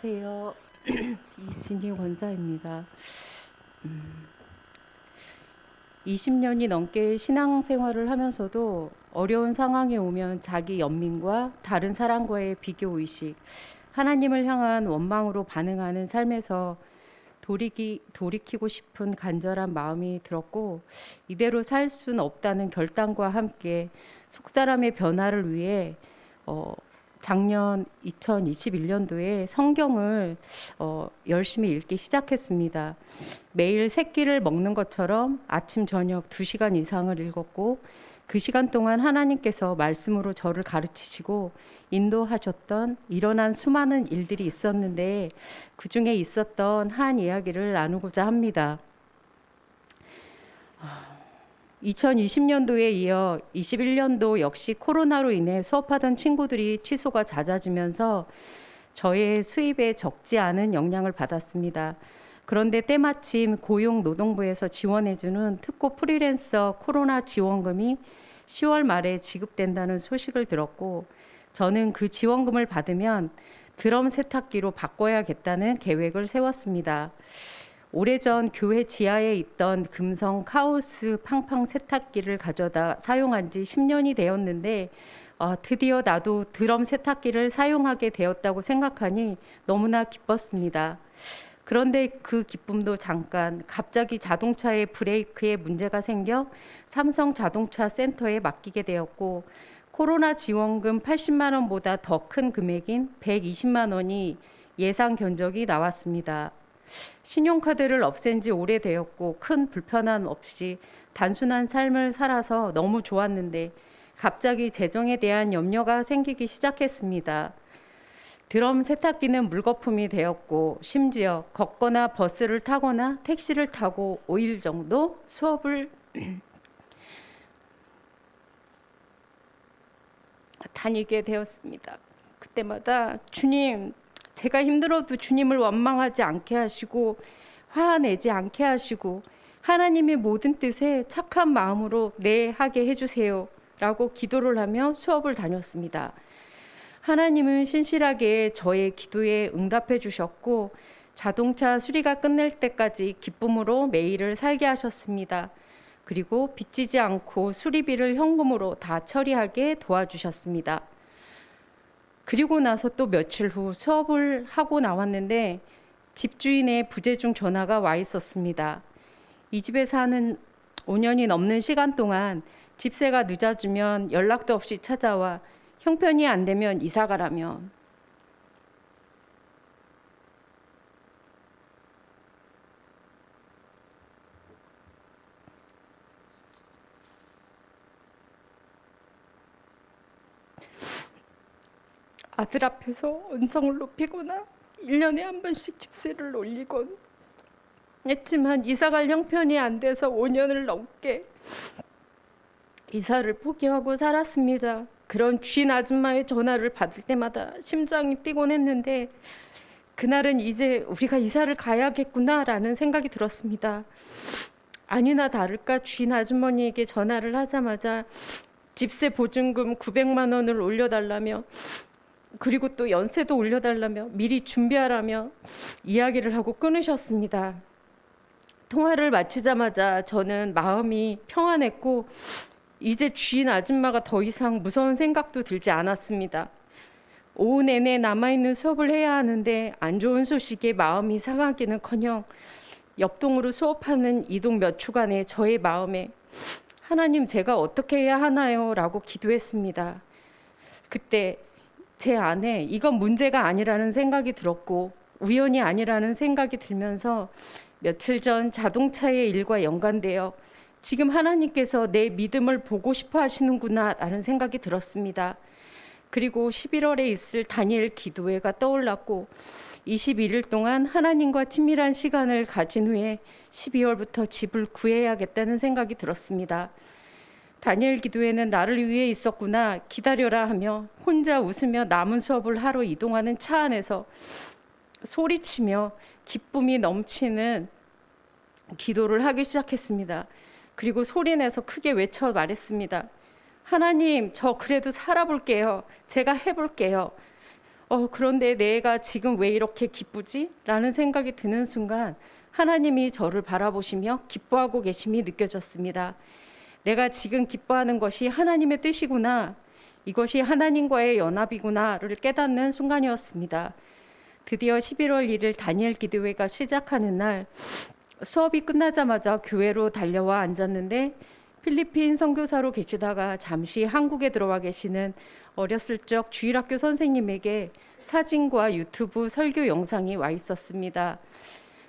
안녕하세요. 이진희 권사입니다. 음, 20년이 넘게 신앙생활을 하면서도 어려운 상황에 오면 자기 연민과 다른 사람과의 비교 의식, 하나님을 향한 원망으로 반응하는 삶에서 돌이키, 돌이키고 싶은 간절한 마음이 들었고 이대로 살 수는 없다는 결단과 함께 속사람의 변화를 위해 어, 작년 2021년도에 성경을 어, 열심히 읽기 시작했습니다. 매일 세 끼를 먹는 것처럼 아침 저녁 두 시간 이상을 읽었고 그 시간 동안 하나님께서 말씀으로 저를 가르치시고 인도하셨던 일어난 수많은 일들이 있었는데 그 중에 있었던 한 이야기를 나누고자 합니다. 2020년도에 이어 21년도 역시 코로나로 인해 수업하던 친구들이 취소가 잦아지면서 저의 수입에 적지 않은 영향을 받았습니다. 그런데 때마침 고용노동부에서 지원해주는 특고 프리랜서 코로나 지원금이 10월 말에 지급된다는 소식을 들었고 저는 그 지원금을 받으면 드럼 세탁기로 바꿔야겠다는 계획을 세웠습니다. 오래전 교회 지하에 있던 금성 카오스 팡팡 세탁기를 가져다 사용한 지 10년이 되었는데 어, 드디어 나도 드럼 세탁기를 사용하게 되었다고 생각하니 너무나 기뻤습니다. 그런데 그 기쁨도 잠깐 갑자기 자동차의 브레이크에 문제가 생겨 삼성 자동차 센터에 맡기게 되었고 코로나 지원금 80만 원보다 더 큰 금액인 120만 원이 예상 견적이 나왔습니다. 신용카드를 없앤 지 오래되었고 큰 불편함 없이 단순한 삶을 살아서 너무 좋았는데 갑자기 재정에 대한 염려가 생기기 시작했습니다. 드럼 세탁기는 물거품이 되었고 심지어 걷거나 버스를 타거나 택시를 타고 5일 정도 수업을 다니게 되었습니다. 그때마다 주님 제가 힘들어도 주님을 원망하지 않게 하시고 화내지 않게 하시고 하나님의 모든 뜻에 착한 마음으로 네 하게 해주세요. 라고 기도를 하며 수업을 다녔습니다. 하나님은 신실하게 저의 기도에 응답해 주셨고 자동차 수리가 끝낼 때까지 기쁨으로 매일을 살게 하셨습니다. 그리고 빚지지 않고 수리비를 현금으로 다 처리하게 도와주셨습니다. 그리고 나서 또 며칠 후 수업을 하고 나왔는데 집주인의 부재중 전화가 와 있었습니다. 이 집에 사는 5년이 넘는 시간 동안 집세가 늦어지면 연락도 없이 찾아와 형편이 안 되면 이사 가라며 아들 앞에서 언성을 높이거나 1년에 한 번씩 집세를 올리곤 했지만 이사갈 형편이 안 돼서 5년을 넘게 이사를 포기하고 살았습니다. 그런 쥐인 아줌마의 전화를 받을 때마다 심장이 뛰곤 했는데 그날은 이제 우리가 이사를 가야겠구나라는 생각이 들었습니다. 아니나 다를까 쥐인 아주머니에게 전화를 하자마자 집세 보증금 900만 원을 올려달라며 그리고 또 연세도 올려달라며 미리 준비하라며 이야기를 하고 끊으셨습니다. 통화를 마치자마자 저는 마음이 평안했고 이제 주인 아줌마가 더 이상 무서운 생각도 들지 않았습니다. 오후 내내 남아있는 수업을 해야 하는데 안 좋은 소식에 마음이 상하기는커녕 옆동으로 수업하는 이동 몇 초간에 저의 마음에 하나님 제가 어떻게 해야 하나요? 라고 기도했습니다. 그때 제 안에 이건 문제가 아니라는 생각이 들었고 우연이 아니라는 생각이 들면서 며칠 전 자동차의 일과 연관되어 지금 하나님께서 내 믿음을 보고 싶어 하시는구나 라는 생각이 들었습니다. 그리고 11월에 있을 다니엘 기도회가 떠올랐고 21일 동안 하나님과 친밀한 시간을 가진 후에 12월부터 집을 구해야겠다는 생각이 들었습니다. 다니엘 기도회는 나를 위해 있었구나 기다려라 하며 혼자 웃으며 남은 수업을 하러 이동하는 차 안에서 소리치며 기쁨이 넘치는 기도를 하기 시작했습니다. 그리고 소리내서 크게 외쳐 말했습니다. 하나님, 저 그래도 살아볼게요. 제가 해볼게요. 어, 그런데 내가 지금 왜 이렇게 기쁘지? 라는 생각이 드는 순간 하나님이 저를 바라보시며 기뻐하고 계심이 느껴졌습니다. 내가 지금 기뻐하는 것이 하나님의 뜻이구나. 이것이 하나님과의 연합이구나를 깨닫는 순간이었습니다. 드디어 11월 1일 다니엘 기도회가 시작하는 날 수업이 끝나자마자 교회로 달려와 앉았는데 필리핀 선교사로 계시다가 잠시 한국에 들어와 계시는 어렸을 적 주일학교 선생님에게 사진과 유튜브 설교 영상이 와 있었습니다.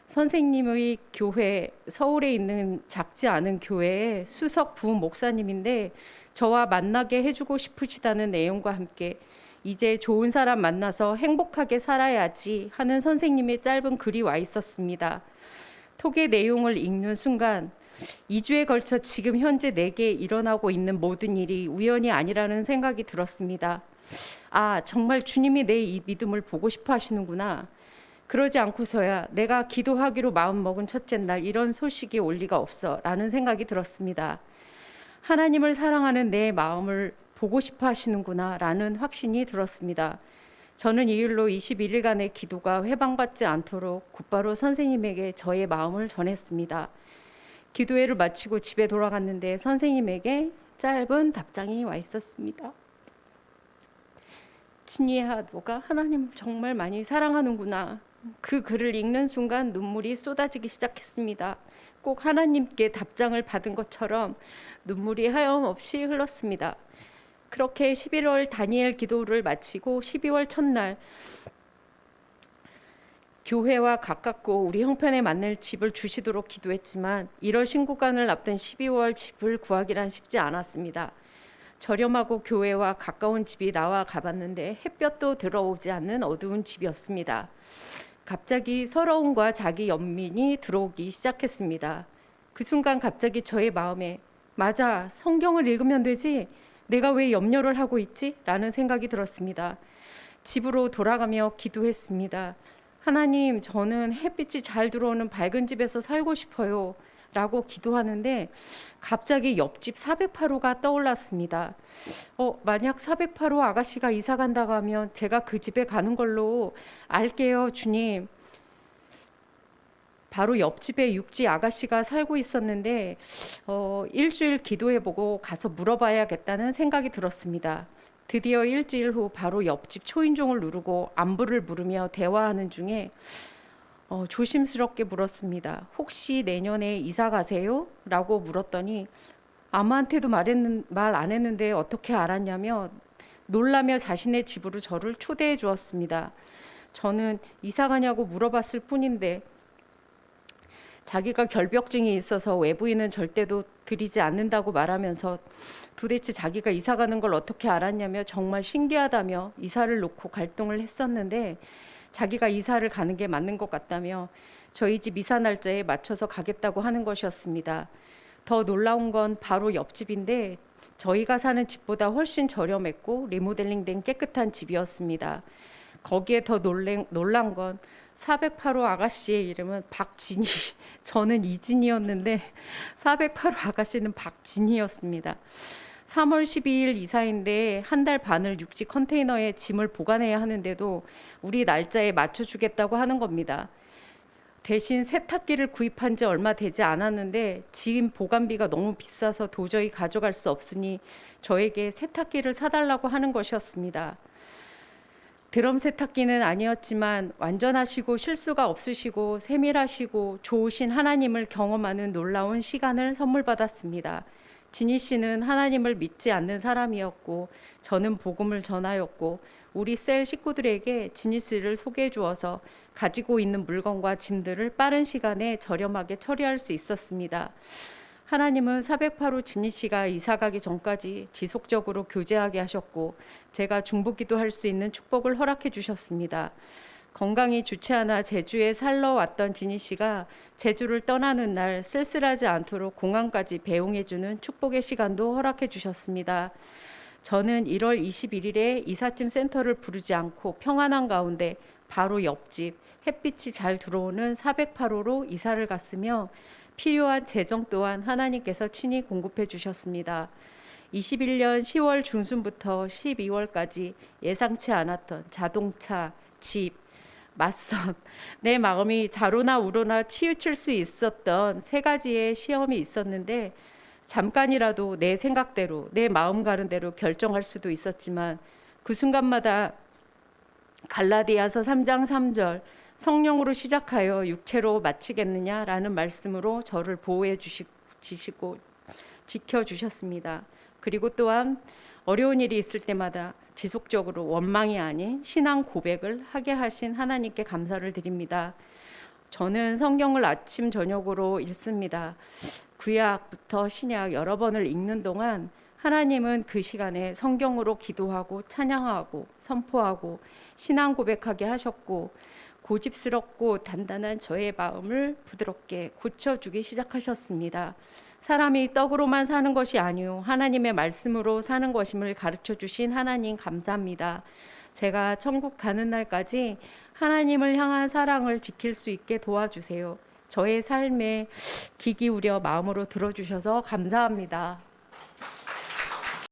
선생님의 교회 서울에 있는 작지 않은 교회의 수석 부흥 목사님인데 저와 만나게 해주고 싶으시다는 내용과 함께 이제 좋은 사람 만나서 행복하게 살아야지 하는 선생님의 짧은 글이 와 있었습니다. 톡의 내용을 읽는 순간 2주에 걸쳐 지금 현재 내게 일어나고 있는 모든 일이 우연이 아니라는 생각이 들었습니다. 아, 정말 주님이 내 이 믿음을 보고 싶어 하시는구나. 그러지 않고서야 내가 기도하기로 마음먹은 첫째 날 이런 소식이 올 리가 없어 라는 생각이 들었습니다. 하나님을 사랑하는 내 마음을 보고 싶어 하시는구나 라는 확신이 들었습니다. 저는 이 일로 21일간의 기도가 회방받지 않도록 곧바로 선생님에게 저의 마음을 전했습니다. 기도회를 마치고 집에 돌아갔는데 선생님에게 짧은 답장이 와 있었습니다. 친이야, 너가 하나님을 정말 많이 사랑하는구나. 그 글을 읽는 순간 눈물이 쏟아지기 시작했습니다. 꼭 하나님께 답장을 받은 것처럼 눈물이 하염없이 흘렀습니다. 그렇게 11월 다니엘 기도를 마치고 12월 첫날 교회와 가깝고 우리 형편에 맞는 집을 주시도록 기도했지만 1월 신고관을 앞둔 12월 집을 구하기란 쉽지 않았습니다. 저렴하고 교회와 가까운 집이 나와 가봤는데 햇볕도 들어오지 않는 어두운 집이었습니다. 갑자기 서러움과 자기 연민이 들어오기 시작했습니다. 그 순간 갑자기 저의 마음에 맞아 성경을 읽으면 되지 내가 왜 염려를 하고 있지? 라는 생각이 들었습니다. 집으로 돌아가며 기도했습니다. 하나님, 저는 햇빛이 잘 들어오는 밝은 집에서 살고 싶어요. 라고 기도하는데 갑자기 옆집 408호가 떠올랐습니다. 어, 만약 408호 아가씨가 이사 간다고 하면 제가 그 집에 가는 걸로 알게요, 주님. 바로 옆집에 육지 아가씨가 살고 있었는데 어, 일주일 기도해보고 가서 물어봐야겠다는 생각이 들었습니다. 드디어 일주일 후 바로 옆집 초인종을 누르고 안부를 물으며 대화하는 중에 어, 조심스럽게 물었습니다. 혹시 내년에 이사 가세요? 라고 물었더니 아무한테도 말했는, 말 안 했는데 어떻게 알았냐며 놀라며 자신의 집으로 저를 초대해 주었습니다. 저는 이사 가냐고 물어봤을 뿐인데 자기가 결벽증이 있어서 외부인은 절대도 들이지 않는다고 말하면서 도대체 자기가 이사 가는 걸 어떻게 알았냐며 정말 신기하다며 이사를 놓고 갈등을 했었는데 자기가 이사를 가는 게 맞는 것 같다며 저희 집 이사 날짜에 맞춰서 가겠다고 하는 것이었습니다. 더 놀라운 건 바로 옆집인데 저희가 사는 집보다 훨씬 저렴했고 리모델링된 깨끗한 집이었습니다. 거기에 더 놀란, 놀란 건 408호 아가씨의 이름은 박진희. 저는 이진이었는데 408호 아가씨는 박진희였습니다. 3월 12일 이사인데 한 달 반을 육지 컨테이너에 짐을 보관해야 하는데도 우리 날짜에 맞춰주겠다고 하는 겁니다. 대신 세탁기를 구입한 지 얼마 되지 않았는데 짐 보관비가 너무 비싸서 도저히 가져갈 수 없으니 저에게 세탁기를 사달라고 하는 것이었습니다. 드럼 세탁기는 아니었지만 완전하시고 실수가 없으시고 세밀하시고 좋으신 하나님을 경험하는 놀라운 시간을 선물 받았습니다. 진희 씨는 하나님을 믿지 않는 사람이었고 저는 복음을 전하였고 우리 셀 식구들에게 진희 씨를 소개해 주어서 가지고 있는 물건과 짐들을 빠른 시간에 저렴하게 처리할 수 있었습니다. 하나님은 408호 진희 씨가 이사 가기 전까지 지속적으로 교제하게 하셨고 제가 중보기도 할 수 있는 축복을 허락해 주셨습니다. 건강이 좋지 않아 제주에 살러 왔던 진희 씨가 제주를 떠나는 날 쓸쓸하지 않도록 공항까지 배웅해 주는 축복의 시간도 허락해 주셨습니다. 저는 1월 21일에 이삿짐 센터를 부르지 않고 평안한 가운데 바로 옆집 햇빛이 잘 들어오는 408호로 이사를 갔으며 필요한 재정 또한 하나님께서 친히 공급해 주셨습니다. 21년 10월 중순부터 12월까지 예상치 않았던 자동차, 집, 맞선 내 마음이 자로나 우로나 치우칠 수 있었던 세 가지의 시험이 있었는데 잠깐이라도 내 생각대로 내 마음 가는 대로 결정할 수도 있었지만 그 순간마다 갈라디아서 3장 3절 성령으로 시작하여 육체로 마치겠느냐라는 말씀으로 저를 보호해 주시- 주시고 지켜 주셨습니다. 그리고 또한 어려운 일이 있을 때마다 지속적으로 원망이 아닌 신앙 고백을 하게 하신 하나님께 감사를 드립니다. 저는 성경을 아침 저녁으로 읽습니다. 구약부터 신약 여러 번을 읽는 동안 하나님은 그 시간에 성경으로 기도하고 찬양하고 선포하고 신앙 고백하게 하셨고 고집스럽고 단단한 저의 마음을 부드럽게 고쳐주기 시작하셨습니다. 사람이 떡으로만 사는 것이 아니요 하나님의 말씀으로 사는 것임을 가르쳐 주신 하나님 감사합니다. 제가 천국 가는 날까지 하나님을 향한 사랑을 지킬 수 있게 도와주세요. 저의 삶에 귀 기울여 마음으로 들어주셔서 감사합니다.